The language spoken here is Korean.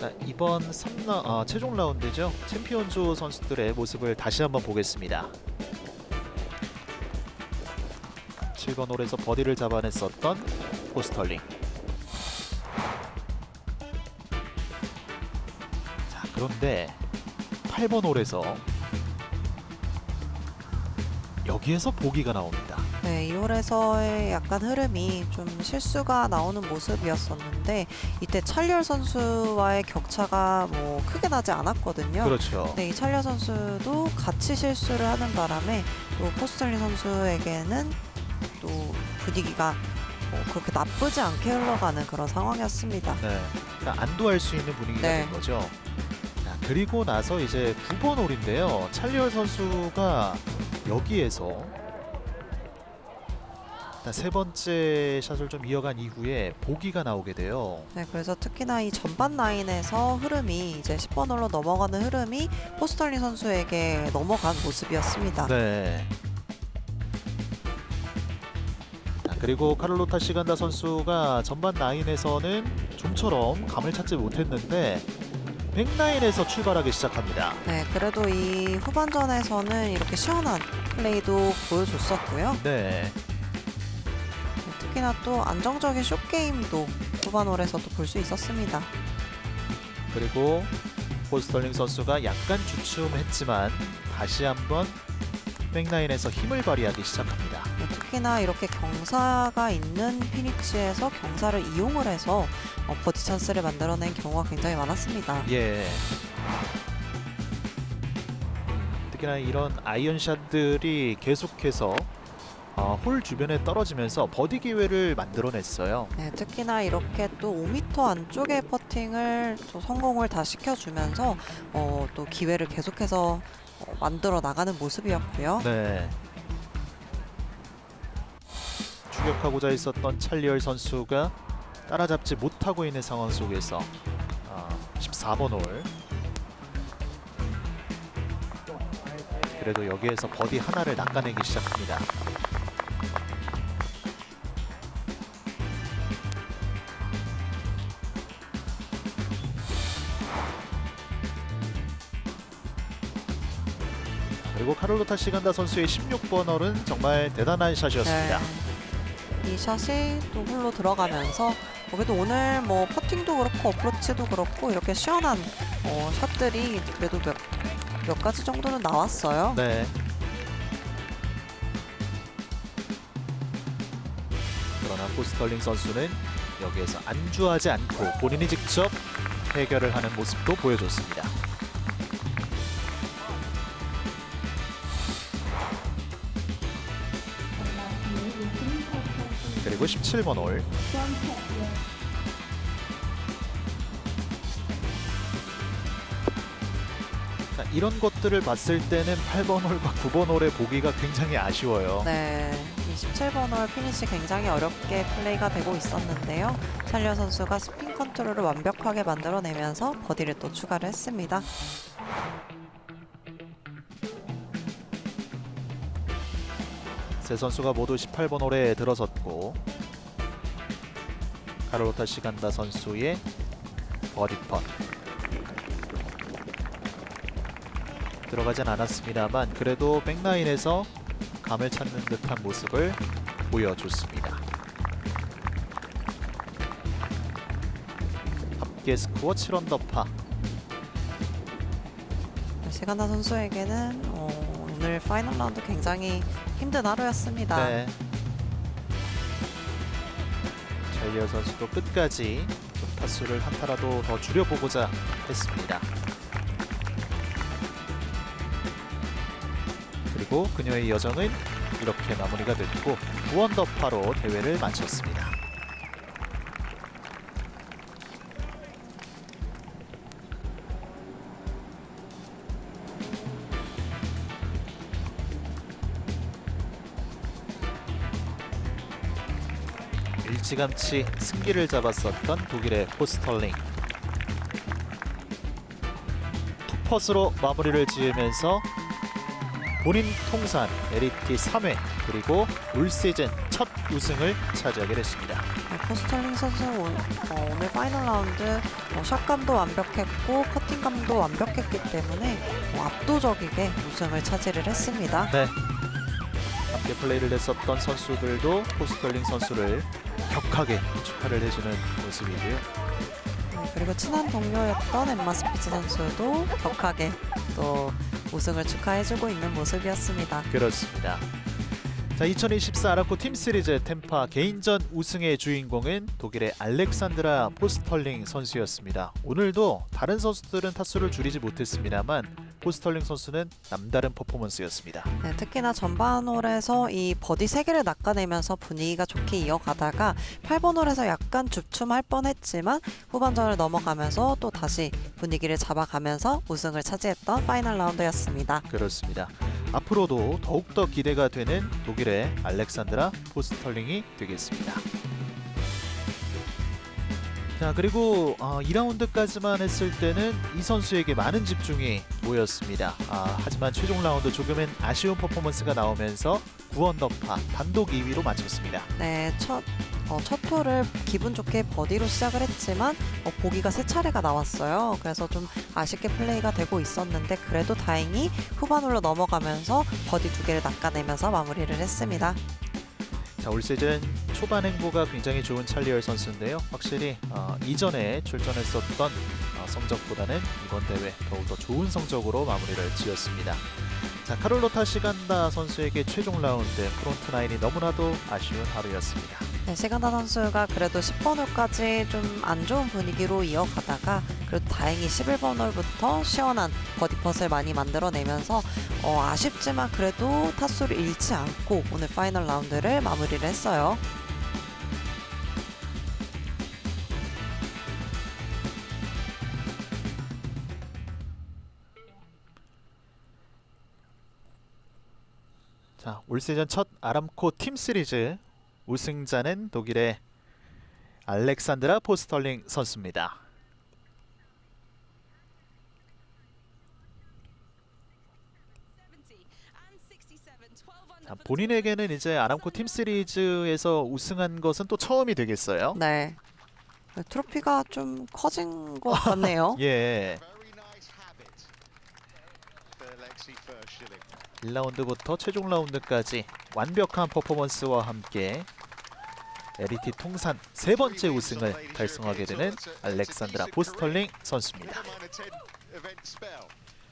자, 이번 3라, 아, 최종 라운드죠. 챔피언조 선수들의 모습을 다시 한번 보겠습니다. 7번 홀에서 버디를 잡아냈었던 포스털링. 자, 그런데 8번 홀에서 여기에서 보기가 나옵니다. 네, 2홀에서의 약간 흐름이 좀 실수가 나오는 모습이었었는데 이때 찰리얼 선수와의 격차가 뭐 크게 나지 않았거든요. 그렇죠. 네, 이 찰리얼 선수도 같이 실수를 하는 바람에 또 포스털리 선수에게는 또 분위기가 뭐 그렇게 나쁘지 않게 흘러가는 그런 상황이었습니다. 네, 그러니까 안도할 수 있는 분위기가 네. 된 거죠. 자, 그리고 나서 이제 9번 홀인데요. 찰리얼 선수가 여기에서 일단 세 번째 샷을 좀 이어간 이후에 보기가 나오게 돼요. 네, 그래서 특히나 이 전반 라인에서 흐름이 이제 10번 홀로 넘어가는 흐름이 포스털리 선수에게 넘어간 모습이었습니다. 네. 자, 그리고 카를로타 시간다 선수가 전반 라인에서는 좀처럼 감을 찾지 못했는데 백라인에서 출발하기 시작합니다. 네, 그래도 이 후반전에서는 이렇게 시원한 플레이도 보여줬었고요. 네. 네, 특히나 또 안정적인 숏게임도 후반홀에서도 볼 수 있었습니다. 그리고 포스털링 선수가 약간 주춤했지만 다시 한번 백라인에서 힘을 발휘하기 시작합니다. 네, 특히나 이렇게 경사가 있는 피니치에서 경사를 이용을 해서 어, 버디 찬스를 만들어낸 경우가 굉장히 많았습니다. 예. 특히나 이런 아이언샷들이 계속해서 어, 홀 주변에 떨어지면서 버디 기회를 만들어냈어요. 네, 특히나 이렇게 또 5m 안쪽의 퍼팅을 또 성공을 다 시켜주면서 어, 또 기회를 계속해서 어, 만들어 나가는 모습이었고요. 네. 추격하고자 있었던 찰리얼 선수가 따라잡지 못하고 있는 상황 속에서 아, 14번 홀. 그래도 여기에서 버디 하나를 낚아내기 시작합니다. 그리고 카를로타 시간다 선수의 16번 홀은 정말 대단한 샷이었습니다. 네. 이 샷이 또 홀로 들어가면서 그래도 오늘 뭐 퍼팅도 그렇고 어프로치도 그렇고 이렇게 시원한 어, 샷들이 그래도 몇, 몇 가지 정도는 나왔어요. 네. 그러나 포스털링 선수는 여기에서 안주하지 않고 본인이 직접 해결을 하는 모습도 보여줬습니다. 그리고 17번 홀 자, 이런 것들을 봤을 때는 8번 홀과 9번 홀의 보기가 굉장히 아쉬워요. 네, 이 17번 홀 피니시 굉장히 어렵게 플레이가 되고 있었는데요. 찰리어 선수가 스핀 컨트롤을 완벽하게 만들어내면서 버디를 또 추가를 했습니다. 세 선수가 모두 18번 홀에 들어섰고 카를로타 시간다 선수의 버디펀 들어가진 않았습니다만 그래도 백라인에서 감을 찾는 듯한 모습을 보여줬습니다. 합계 스코어 7언더파 시간나 선수에게는 어, 오늘 파이널 라운드 굉장히 힘든 하루였습니다. 네. 잘리어 선수도 끝까지 좀 타수를 한 타라도 더 줄여보고자 했습니다. 그리고 그녀의 여정은 이렇게 마무리가 됐고 9원더파로 대회를 마쳤습니다. 일찌감치 승기를 잡았었던 독일의 포스털링 투퍼스로 마무리를 지으면서 본인 통산 LET 3회 그리고 올 시즌 첫 우승을 차지하게 됐습니다. 네, 포스털링 선수 오, 어, 오늘 파이널 라운드 어, 샷감도 완벽했고 퍼팅감도 완벽했기 때문에 어, 압도적이게 우승을 차지를 했습니다. 네. 함께 플레이를 했었던 선수들도 포스털링 선수를 격하게 축하를 해주는 모습이고요. 네, 그리고 친한 동료였던 엠마 스피츠 선수도 격하게 또 우승을 축하해주고 있는 모습이었습니다. 그렇습니다. 자, 2024 아라코 팀 시리즈 템파 개인전 우승의 주인공은 독일의 알렉산드라 포스털링 선수였습니다. 오늘도 다른 선수들은 타수를 줄이지 못했습니다만 포스털링 선수는 남다른 퍼포먼스였습니다. 네, 특히나 전반 홀에서 이 버디 3개를 낚아내면서 분위기가 좋게 이어가다가 8번 홀에서 약간 주춤할 뻔했지만 후반전을 넘어가면서 또 다시 분위기를 잡아가면서 우승을 차지했던 파이널 라운드였습니다. 그렇습니다. 앞으로도 더욱더 기대가 되는 독일의 알렉산드라 포스털링이 되겠습니다. 자 그리고 어, 2라운드까지만 했을 때는 이 선수에게 많은 집중이 모였습니다. 아, 하지만 최종 라운드 조금은 아쉬운 퍼포먼스가 나오면서 9언더파 단독 2위로 마쳤습니다. 네, 첫, 어, 첫 홀을 기분 좋게 버디로 시작을 했지만 어, 보기가 세 차례가 나왔어요. 그래서 좀 아쉽게 플레이가 되고 있었는데 그래도 다행히 후반 홀로 넘어가면서 버디 두 개를 낚아내면서 마무리를 했습니다. 자, 올 시즌 초반 행보가 굉장히 좋은 찰리얼 선수인데요. 확실히 어, 이전에 출전했었던 어, 성적보다는 이번 대회 더욱 더 좋은 성적으로 마무리를 지었습니다. 자, 카롤로타 시간다 선수에게 최종 라운드 프론트 나인이 너무나도 아쉬운 하루였습니다. 네, 시간다 선수가 그래도 10번 홀까지 좀 안 좋은 분위기로 이어가다가 그래도 다행히 11번 홀부터 시원한 버디 펫을 많이 만들어내면서 어, 아쉽지만 그래도 타수를 잃지 않고 오늘 파이널 라운드를 마무리를 했어요. 자, 올 시즌 첫 아람코 팀 시리즈 우승자는 독일의 알렉산드라 포스털링 선수입니다. 자, 본인에게는 이제 아람코 팀 시리즈에서 우승한 것은 또 처음이 되겠어요. 네. 네, 트로피가 좀 커진 것 같네요. 예. 1라운드부터 최종 라운드까지 완벽한 퍼포먼스와 함께 LET 통산 세 번째 우승을 달성하게 되는 알렉산드라 포스털링 선수입니다.